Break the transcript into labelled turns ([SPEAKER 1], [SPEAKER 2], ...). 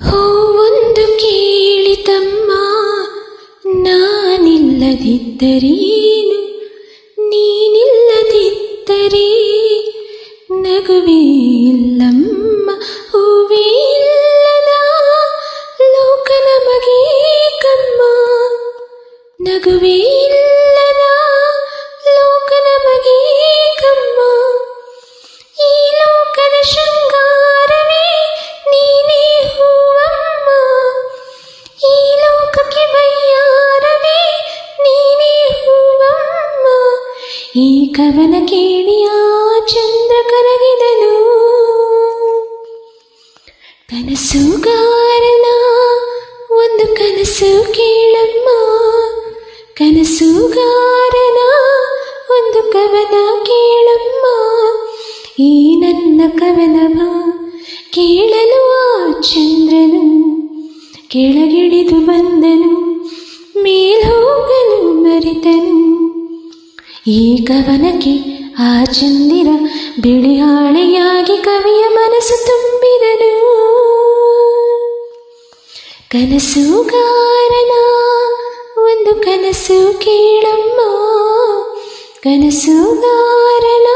[SPEAKER 1] ಹೂವೊಂದು ಕೇಳಿತಮ್ಮ ನಾನಿಲ್ಲದಿದ್ದರೇನು ನೀನಿಲ್ಲದಿದ್ದರೆ ನಗುವೇ ಇಲ್ಲಮ್ಮ ಹೂವೇ ಇಲ್ಲದ ಲೋಕ ನಮಗೆ ಕಮ್ಮ ನಗುವೇ ಈ ಕವನ ಕೇಳಿಯ ಚಂದ್ರ ಕರಗಿದನು. ಕನಸುಗಾರನ ಒಂದು ಕನಸು ಕೇಳಮ್ಮ. ಕನಸುಗಾರನ ಒಂದು ಕವನ ಕೇಳಮ್ಮ. ಈ ನನ್ನ ಕವನವ ಕೇಳಲು ಆ ಚಂದ್ರನು. ಕೆಳಗಿಳಿದು ಬಂದನು. ಈ ಕವನಕ್ಕೆ ಆ ಚಂದಿರ ಬಿಳಿ ಹಾಳೆಯಾಗಿ ಕವಿಯ ಮನಸ್ಸು ತುಂಬಿದನು. ಕನಸುಗಾರನ ಒಂದು ಕನಸು ಕೇಳಮ್ಮ. ಕನಸುಗಾರನ